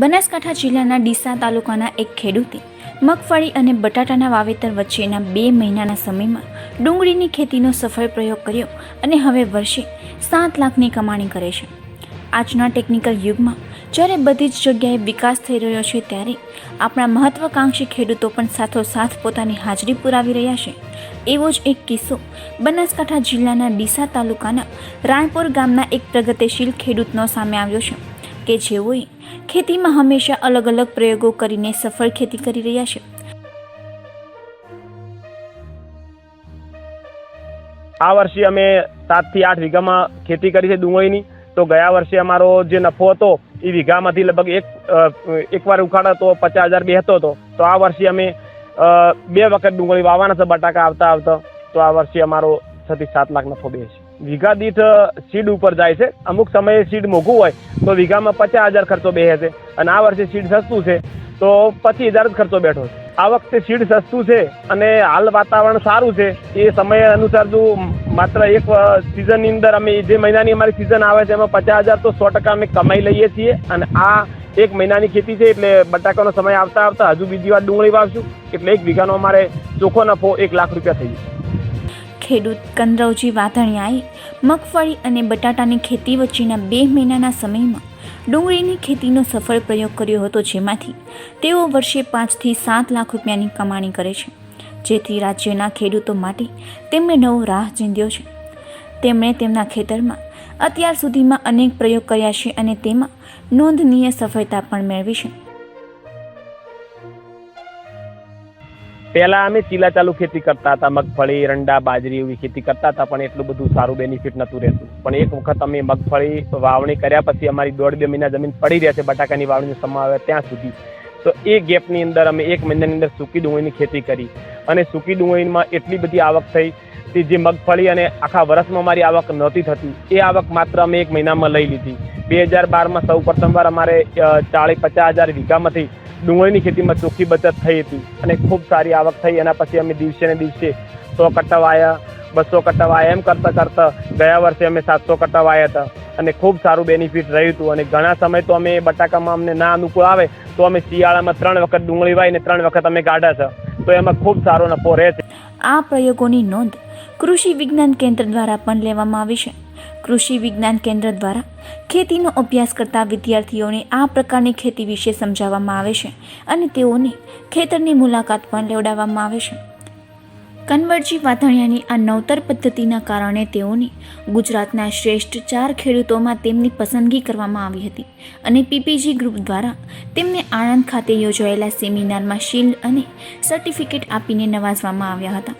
બનાસકાંઠા જિલ્લાના ડીસા તાલુકાના એક ખેડૂતે મગફળી અને બટાટાના વાવેતર વચ્ચેના બે મહિનાના સમયમાં ડુંગળીની ખેતીનો સફળ પ્રયોગ કર્યો અને હવે વર્ષે સાત લાખની કમાણી કરે છે. આજના ટેકનિકલ યુગમાં જ્યારે બધી જ જગ્યાએ વિકાસ થઈ રહ્યો છે ત્યારે આપણા મહત્વાકાંક્ષી ખેડૂતો પણ સાથોસાથ પોતાની હાજરી પુરાવી રહ્યા છે. એવો જ એક કિસ્સો બનાસકાંઠા જિલ્લાના ડીસા તાલુકાના રાણપુર ગામના એક પ્રગતિશીલ ખેડૂતનો સામે આવ્યો છે. કે જેઓએ ખેતીમાં હંમેશા અલગ અલગ પ્રયોગો કરીને સફળ ખેતી કરી રહ્યા છે. આ વર્ષે અમે સાતથી આઠ વીઘામાં ખેતી કરી છે ડુંગળીની. તો ગયા વર્ષે અમારો જે નફો હતો, એ વીઘામાંથી લગભગ એક એકવાર ઉખાડો હતો પચાસ હજાર બેહતો હતો તો. આ વર્ષે અમે બે વખત ડુંગળી વાવવાના છે, બટાકા આવતા આવતા તો આ વર્ષે અમારો છ થી સાત લાખ નફો બે છે. વીઘા દીઠ સીડ ઉપર જાય છે. અમુક સમયે સીડ મોંઘું હોય તો વીઘામાં પચાસ હજાર ખર્ચો બેસે છે અને આ વર્ષે સીડ સસ્તું છે તો પચીસ હજાર જ ખર્ચો બેઠો છે. આ વખતે સીડ સસ્તું છે અને હાલ વાતાવરણ સારું છે. એ સમય અનુસાર જો માત્ર એક સિઝનની અંદર અમે જે મહિનાની અમારી સિઝન આવે છે એમાં પચાસ હજાર તો સો ટકા અમે કમાઈ લઈએ છીએ અને આ એક મહિનાની ખેતી છે એટલે બટાકાનો સમય આવતા આવતા હજુ બીજી વાર ડુંગળી વાવશું. એટલે એક વીઘાનો અમારે ચોખ્ખો નફો એક લાખ રૂપિયા થઈ જશે. ખેડૂત કંદરવજી વાધણિયાએ મગફળી અને બટાટાની ખેતી વચ્ચેના બે મહિનાના સમયમાં ડુંગળીની ખેતીનો સફળ પ્રયોગ કર્યો હતો, જેમાંથી તેઓ વર્ષે પાંચથી સાત લાખ રૂપિયાની કમાણી કરે છે, જેથી રાજ્યના ખેડૂતો માટે તેમણે નવો રાહ ચીંધ્યો છે. તેમણે તેમના ખેતરમાં અત્યાર સુધીમાં અનેક પ્રયોગ કર્યા છે અને તેમાં નોંધનીય સફળતા પણ મેળવી છે. પહેલા અમે ચીલા ચાલુ ખેતી કરતા હતા, મગફળી, રંડા, બાજરી એવી ખેતી કરતા હતા, પણ એટલું બધું સારું બેનિફિટ નહોતું રહેતું. પણ એક વખત અમે મગફળી વાવણી કર્યા પછી અમારી દોઢ બે મહિના જમીન પડી રહે છે, બટાકાની વાવણીનો સમય ત્યાં સુધી. તો એ ગેપની અંદર અમે એક મહિનાની અંદર સૂકી ડુંગળીની ખેતી કરી. અને સૂકી ડુંગળીમાં એટલી બધી આવક થઈ કે જે મગફળી અને આખા વર્ષમાં અમારી આવક નહોતી થતી. એ આવક માત્ર અમે એક મહિનામાં લઈ લીધી. બે હજાર બારમાં સૌ પ્રથમવાર અમારે ચાળીસ પચાસ હજાર વીઘામાંથી ડુંગળીની ખેતીમાં ચોખ્ખી બચત થઈ હતી. અને ખૂબ સારી આવક થઈ. એના પછી અમે દિવસે ને દિવસે સો કટ્ટા વાયા બસો કટાવાયા વાયા એમ કરતાં કરતાં ગયા વર્ષે અમે સાતસો કટાવાયા વાયા હતા. અને ખૂબ સારું બેનિફિટ રહ્યું હતું. અને ઘણા સમય તો અમે બટાકામાં અમને ના અનુકૂળ આવે, તો અમે શિયાળામાં ત્રણ વખત ડુંગળી વાઈને ત્રણ વખત અમે કાઢ્યા છે તો એમાં ખૂબ સારો નફો રહે છે. આ પ્રયોગોની નોંધ કૃષિ વિજ્ઞાન કેન્દ્ર દ્વારા પણ લેવામાં આવી છે. કૃષિ વિજ્ઞાન કેન્દ્ર દ્વારા ખેતીનો અભ્યાસ કરતા વિદ્યાર્થીઓને આ પ્રકારની ખેતી વિશે સમજાવવામાં આવે છે. અને તેઓને ખેતરની મુલાકાત પણ લેવડાવવામાં આવે છે. કન્વરજી વાધણિયાની આ નવતર પદ્ધતિના કારણે તેઓને ગુજરાતના શ્રેષ્ઠ ચાર ખેડૂતોમાં તેમની પસંદગી કરવામાં આવી હતી અને પીપીજી ગ્રુપ દ્વારા તેમને આણંદ ખાતે યોજાયેલા સેમિનારમાં શિલ્ડ અને સર્ટિફિકેટ આપીને નવાજવામાં આવ્યા હતા.